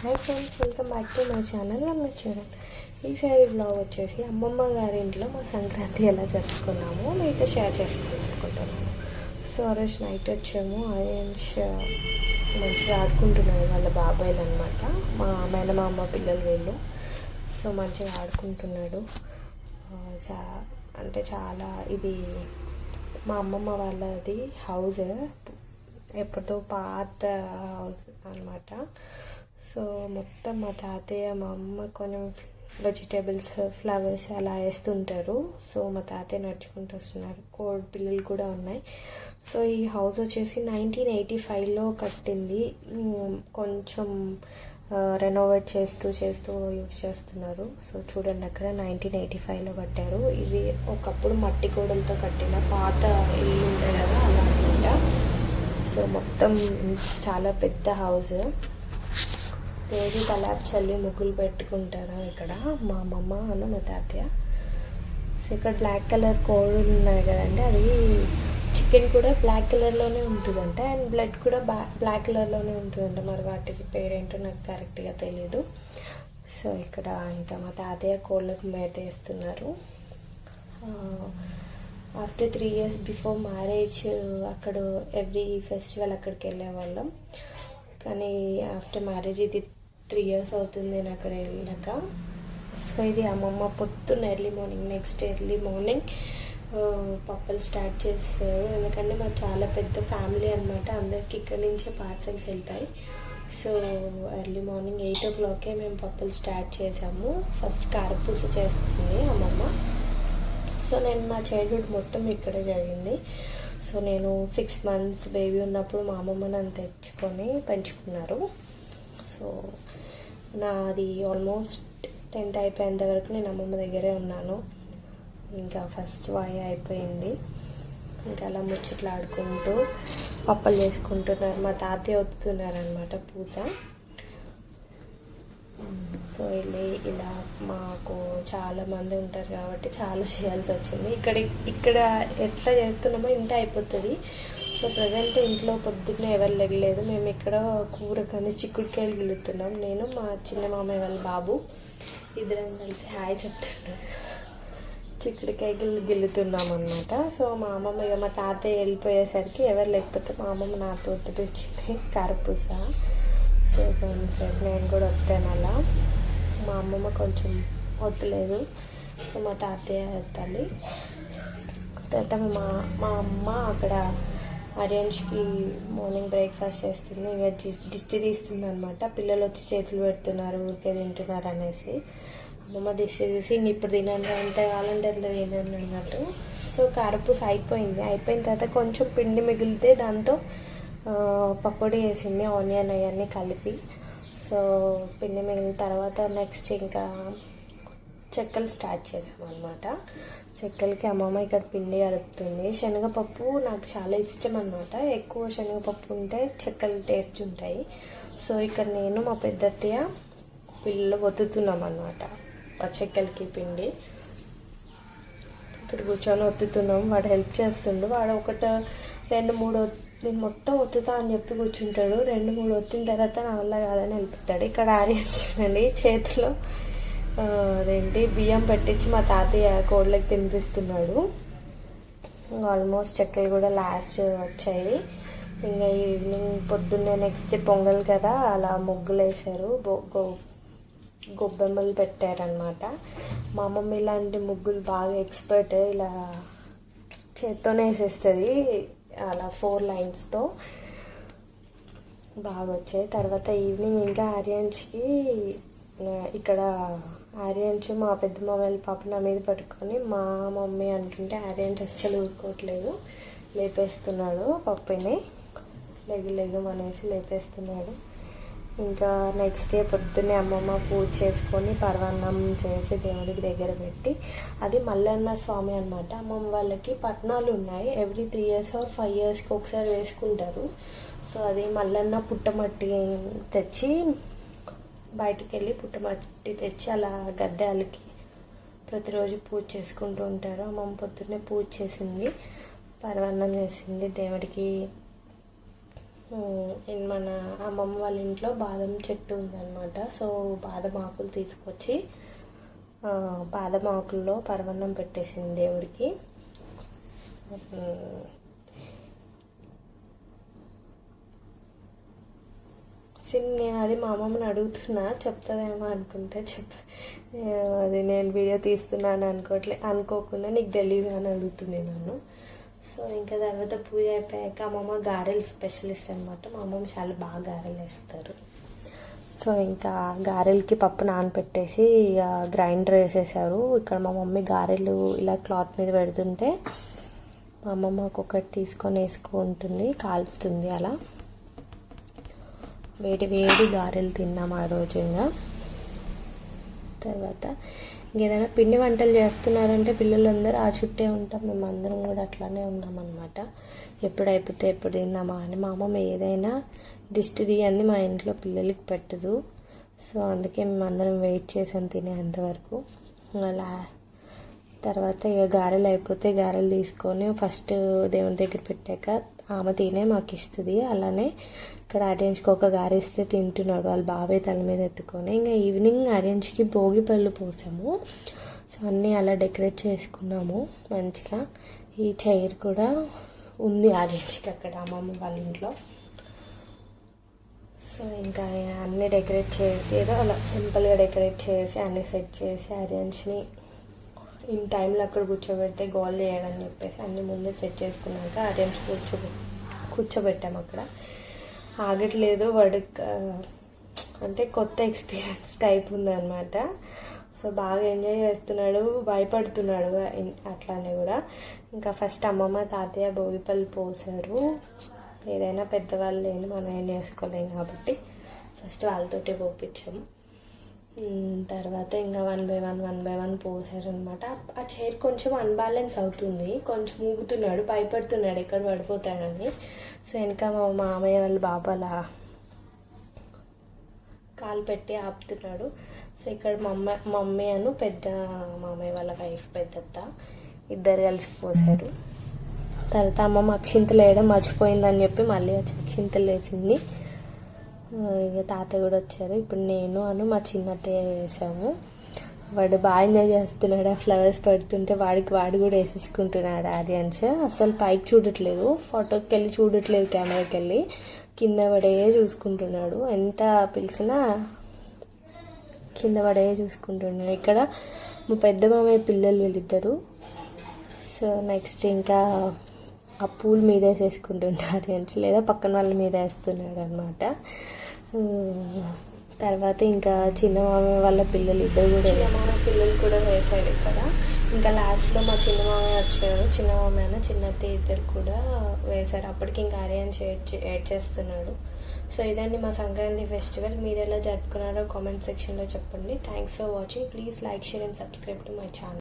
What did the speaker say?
Hi friends welcome back to my channel నన్ను చూడండి ఈసారి బ్లాగ్ వచ్చేసి అమ్మమ్మ గారి ఇంట్లో మా సంక్రాంతి ఎలా జరుపుకున్నాము మీతో షేర్ చేసుకోవాలనుకుంటున్నాను సో ఆ రోజు నైట్ వచ్చాము ఆరెంజ్ మంచిగా ఆడుకుంటున్నారు వాళ్ళ బాబాయ్లు అనమాట మా మేనమామ పిల్లలు వీళ్ళు. సో మంచిగా ఆడుకుంటున్నాడు. చా అంటే చాలా ఇది మా అమ్మమ్మ వాళ్ళది హౌస్ ఎప్పుడో పాత హౌస్ అనమాట సో మొత్తం మా తాతయ్య మా అమ్మ కొంచెం వెజిటేబుల్స్ ఫ్లవర్స్ అలా వేస్తుంటారు. సో మా తాతయ్య నడుచుకుంటూ వస్తున్నారు. కోడి పిల్లలు కూడా ఉన్నాయి. సో ఈ హౌస్ వచ్చేసి నైన్టీన్ ఎయిటీ ఫైవ్లో కట్టింది. కొంచెం రెనోవేట్ చేస్తూ చేస్తూ యూజ్ చేస్తున్నారు. సో చూడండి అక్కడ నైన్టీన్ ఎయిటీ ఫైవ్లో కట్టారు. ఇవి ఒకప్పుడు మట్టి గోడలతో కట్టిన పాత ఇల్లు ఉండే కదా అలా అనమాట. సో మొత్తం చాలా పెద్ద హౌస్ రోజు తలాబ్ చల్లి ముగ్గులు పెట్టుకుంటారు ఇక్కడ? మా అమ్మమ్మ అన్న మా తాతయ్య. సో ఇక్కడ బ్లాక్ కలర్ కోళ్ళు ఉన్నాయి కదండి. అది చికెన్ కూడా బ్లాక్ కలర్లోనే ఉంటుందంట. అండ్ బ్లడ్ కూడా బ్లా బ్లాక్ కలర్లోనే ఉంటుందంట. మరి వాటికి పేరేంటో నాకు కరెక్ట్గా తెలియదు సో ఇక్కడ ఇంకా మా తాతయ్య కోళ్ళకు మేత వేస్తున్నారు. After three years before marriage అక్కడ ఎవ్రీ ఫెస్టివల్ అక్కడికి వెళ్ళే వాళ్ళం కానీ ఆఫ్టర్ మ్యారేజ్ ఇది త్రీ ఇయర్స్ అవుతుంది నేను అక్కడ వెళ్ళాక సో ఇది అమ్మమ్మ పొద్దున్న early morning next early morning పప్పలు start చేస్తారు. ఎందుకంటే మాకు చాలా పెద్ద ఫ్యామిలీ అనమాట అందరికి ఇక్కడి నుంచే పార్సల్స్ వెళ్తాయి. సో ఎర్లీ మార్నింగ్ ఎయిట్ ఓ క్లాకే మేము పప్పులు స్టార్ట్ చేసాము. ఫస్ట్ కారపూస చేస్తుంది అమ్మమ్మ. సో నేను నా చైల్డ్హుడ్ మొత్తం ఇక్కడే జరిగింది. సో నేను సిక్స్ మంత్స్ బేబీ ఉన్నప్పుడు మా అమ్మమ్మ నన్ను తెచ్చుకొని పెంచుకున్నారు. సో నాది ఆల్మోస్ట్ టెన్త్ అయిపోయేంత వరకు నేను అమ్మమ్మ దగ్గరే ఉన్నాను. ఇంకా ఫస్ట్ వాయి అయిపోయింది. ఇంకా అలా ముచ్చట్లు ఆడుకుంటూ పప్పలు చేసుకుంటున్నారు. మా తాతయ్య వస్తున్నారనమాట అనమాట సో వెళ్ళి ఇలా మాకు చాలామంది ఉంటారు కాబట్టి చాలా చేయాల్సి వచ్చింది. ఇక్కడ ఇక్కడ ఎట్లా చేస్తున్నామో ఇంత అయిపోతుంది. సో ప్రజెంట్ ఇంట్లో పొద్దున్నే ఎవరు లెగలేదు మేము ఇక్కడ కూర కానీ చిక్కుడుకాయలు గిలుతున్నాం నేను మా చిన్న మామయ్య వాళ్ళ బాబు. ఇద్దరం కలిసి హాయ్ చెప్తున్నాం. చిక్కుడుకాయ గిల్లు గిల్లుతున్నాం అనమాట సో మా అమ్మమ్మ ఇక మా తాతయ్య వెళ్ళిపోయేసరికి ఎవరు లేకపోతే మా అమ్మమ్మ నాతో ఉత్తిపించింది కరపూస. సో ఫ్రెండ్స్ నేను కూడా వస్తాను అలా. మా అమ్మమ్మ కొంచెం వద్దలేదు. సో మా తాతయ్య ఎత్తాలి తర్వాత మా మా అమ్మ అక్కడ ఆర్యన్స్కి మార్నింగ్ బ్రేక్ఫాస్ట్ చేస్తుంది ఇక దిష్టి తీస్తుంది అనమాట పిల్లలు వచ్చి చేతులు పెడుతున్నారు ఊరికే తింటున్నారు అనేసి. అమ్మమ్మ దిష్టి తీసి ఇప్పుడు తినండి ఎంత కావాలంటే ఎంత తినండి అన్నట్టు. సో కారపూస అయిపోయింది. అయిపోయిన తర్వాత కొంచెం పిండి మిగిలితే దాంతో పకోడీ వేసింది ఆనియన్ అవన్నీ కలిపి. సో పిండి మిగిలిన తర్వాత నెక్స్ట్ ఇంకా చెక్కలు స్టార్ట్ చేసాం అనమాట చెక్కలకి అమ్మమ్మ ఇక్కడ పిండి కలుపుతుంది. శనగపప్పు నాకు చాలా ఇష్టం అనమాట ఎక్కువ శనగపప్పు ఉంటే చెక్కలు టేస్ట్ ఉంటాయి. సో ఇక్కడ నేను మా పెద్దత్తయ్య పిల్లలు ఒత్తుతున్నాం అనమాట ఆ చెక్కలకి పిండి. ఇక్కడ కూర్చొని ఒత్తుతున్నాం. వాడు హెల్ప్ చేస్తుండు. వాడు ఒకట రెండు మూడు నేను మొత్తం ఒత్తుతా అని చెప్పి కూర్చుంటాడు. రెండు మూడు ఒత్తిన తర్వాత నా వల్ల కాదని వెళ్ళిపోతాడు ఇక్కడ ఆర్యన్ చూడండి. చేతిలో అదేంటి బియ్యం పెట్టించి మా తాతయ్య కోళ్ళకి తినిపిస్తున్నాడు. ఆల్మోస్ట్ చెక్కలు కూడా లాస్ట్ వచ్చాయి. ఇంకా ఈవినింగ్ పొద్దున్నే నెక్స్ట్ పొంగల్ కదా అలా ముగ్గులు వేసారు గొబ్బెమ్మలు పెట్టారనమాట మా అమ్మమ్మ ఇలాంటి ముగ్గులు బాగా ఎక్స్పర్ట్ ఇలా చేత్తోనే వేసేస్తుంది. అలా ఫోర్ లైన్స్తో బాగా వచ్చాయి. తర్వాత ఈవినింగ్ ఇంకా ఆర్యన్స్కి ఇక్కడ ఆర్యన్స్ మా పెద్ద మామయ్య పాప నా మీద పట్టుకొని మా మమ్మీ అంటుంటే ఆర్యన్స్ అస్సలు ఊరుకోవట్లేదు. లేపేస్తున్నాడు పప్పిని. లెగు లెగు అనేసి లేపేస్తున్నాడు. ఇంకా నెక్స్ట్ డే పొద్దున్నే అమ్మమ్మ పూజ చేసుకొని పర్వాన్నం చేసి దేవుడికి దగ్గర పెట్టి అది మల్లన్న స్వామి అనమాట అమ్మమ్మ వాళ్ళకి పట్నాలు ఉన్నాయి. Every three years or five ఇయర్స్కి ఒకసారి వేసుకుంటారు. సో అది మల్లన్న పుట్టమట్టి తెచ్చి బయటికి వెళ్ళి పుట్టమట్టి తెచ్చి అలా గద్దెలకి ప్రతిరోజు పూజ చేసుకుంటూ ఉంటారు. అమ్మమ్మ పొద్దున్నే పూజ చేసింది పరవన్నం చేసింది. దేవుడికి మన అమ్మమ్మ వాళ్ళ ఇంట్లో బాదం చెట్టు ఉందన్నమాట. సో బాదం ఆకులు తీసుకొచ్చి బాదం ఆకుల్లో పరవన్నం పెట్టేసింది దేవుడికి. చిన్న సిన్ని అది మా అమ్మమ్మని అడుగుతున్నా చెప్తుందేమో అనుకుంటే చెప్ప అది నేను వీడియో తీస్తున్నాను అనుకోవట్లే అనుకోకుండా నీకు తెలియదు అని అడుగుతుంది నన్ను. సో ఇంకా తర్వాత పూజ అయిపోయాక అమ్మమ్మ గారెలు స్పెషలిస్ట్ అనమాట మా అమ్మమ్మ చాలా బాగా గారెలు వేస్తారు. సో ఇంకా గారెలకి పప్పు నానపెట్టేసి ఇక గ్రైండర్ వేసేసారు. ఇక్కడ మా మమ్మీ గారెలు ఇలా క్లాత్ మీద పెడుతుంటే మా అమ్మమ్మ ఒక్కొక్కటి తీసుకొని వేసుకుంటుంది కాల్చుతుంది అలా. వేడి వేడి గారెలు తిన్నాం ఆ రోజు ఇంకా. తర్వాత ఇంకేదైనా పిండి వంటలు చేస్తున్నారంటే పిల్లలందరూ ఆ చుట్టే ఉంటాం. మేము అందరం కూడా అట్లానే ఉన్నామన్నమాట. ఎప్పుడు అయిపోతే ఎప్పుడు తిందామా అని. మా అమ్మమ్మ ఏదైనా దిష్టి తీయంది మా ఇంట్లో పిల్లలకి పెట్టదు. సో అందుకే మేమందరం వెయిట్ చేసాం తినేంతవరకు అలా తర్వాత ఇక గారెలు అయిపోతే గారెలు తీసుకొని ఫస్ట్ దేవుని దగ్గర పెట్టాక ఆమె తినే మాకు ఇస్తుంది. అలానే ఇక్కడ అరేంజ్కి ఒక గారిస్తే ఇస్తే తింటున్నాడు. వాళ్ళు బాబాయ్ తల మీద ఎత్తుకొని ఇంకా ఈవినింగ్ అరేంజ్కి భోగి పళ్ళు పోసాము. సో అన్నీ అలా డెకరేట్ చేసుకున్నాము మంచిగా. ఈ చైర్ కూడా ఉంది అరేంజ్కి అక్కడ అమ్మమ్మ వాళ్ళ ఇంట్లో. సో ఇంకా అన్నీ డెకరేట్ చేసి ఏదో అలా సింపుల్గా డెకరేట్ చేసి అన్నీ సెట్ చేసి అరేంజ్ని ఇన్ టైంలో అక్కడ కూర్చోబెడితే గోల్ చేయడని చెప్పేసి అన్ని ముందే సెట్ చేసుకున్నాక అరేంజ్ కూర్చోబె కూర్చోబెట్టాము అక్కడ. ఆగట్లేదు వాడు అంటే కొత్త ఎక్స్పీరియన్స్ టైప్ ఉందన్నమాట. సో బాగా ఎంజాయ్ చేస్తున్నాడు భయపడుతున్నాడు అట్లానే కూడా. ఇంకా ఫస్ట్ అమ్మమ్మ తాతయ్య భోగిపల్లి పోసారు. ఏదైనా పెద్దవాళ్ళు లేని మనం ఏం చేసుకోలేం కాబట్టి ఫస్ట్ వాళ్ళతోటే పోపించాము తర్వాత ఇంకా one by one one by one పోసారనమాట ఆ చైర్ కొంచెం అన్బ్యాలెన్స్ అవుతుంది. కొంచెం ఊగుతున్నాడు భయపడుతున్నాడు ఎక్కడ పడిపోతాడని. సో వెనక మా మామయ్య వాళ్ళ బాబాలా కాలు పెట్టి ఆపుతున్నాడు. సో ఇక్కడ మమ్మ మమ్మీ అను పెద్ద మామయ్య వాళ్ళ వైఫ్ పెద్దత్త ఇద్దరు కలిసి పోసారు. తర్వాత అమ్మమ్మ అక్షింతలు వేయడం మర్చిపోయిందని చెప్పి మళ్ళీ వచ్చి అక్షింతలు వేసింది. ఇక తాతయ్య కూడా వచ్చారు. ఇప్పుడు నేను అను మా చిన్నత్తయ్య వేసాము. వాడు బాగా ఎంజాయ్ చేస్తున్నాడు. ఆ ఫ్లవర్స్ పెడుతుంటే వాడికి వాడు కూడా వేసేసుకుంటున్నాడు ఆర్యన్స్ అసలు పైకి చూడట్లేదు. ఫోటోకి వెళ్ళి చూడట్లేదు కెమెరాకి వెళ్ళి. కింద పడే చూసుకుంటున్నాడు. ఎంత పిలిచినా కింద పడే చూసుకుంటున్నాడు. ఇక్కడ మా పెద్ద మామయ్య పిల్లలు వీళ్ళిద్దరు. సో నెక్స్ట్ ఇంకా ఆ పూల్ మీద వేసేసుకుంటున్నారు ఆర్యన్స్ లేదా పక్కన వాళ్ళ మీద వేస్తున్నాడు అనమాట తర్వాత ఇంకా చిన్న మామయ్య వాళ్ళ పిల్లలు ఇద్దరు కూడా చిన్న మామయ్య పిల్లలు కూడా వేశారు ఇక్కడ ఇంకా లాస్ట్లో మా చిన్న మామయ్య వచ్చారు. చిన్న మామయ్య చిన్నత్త ఇద్దరు కూడా వేశారు అప్పటికి ఇంకా ఆర్యన్ యాడ్ చేస్తున్నాడు. సో ఇదండి మా సంక్రాంతి ఫెస్టివల్. మీరు ఎలా జరుపుకున్నారో కామెంట్ సెక్షన్లో చెప్పండి. Thanks for watching. Please like share and subscribe to my channel.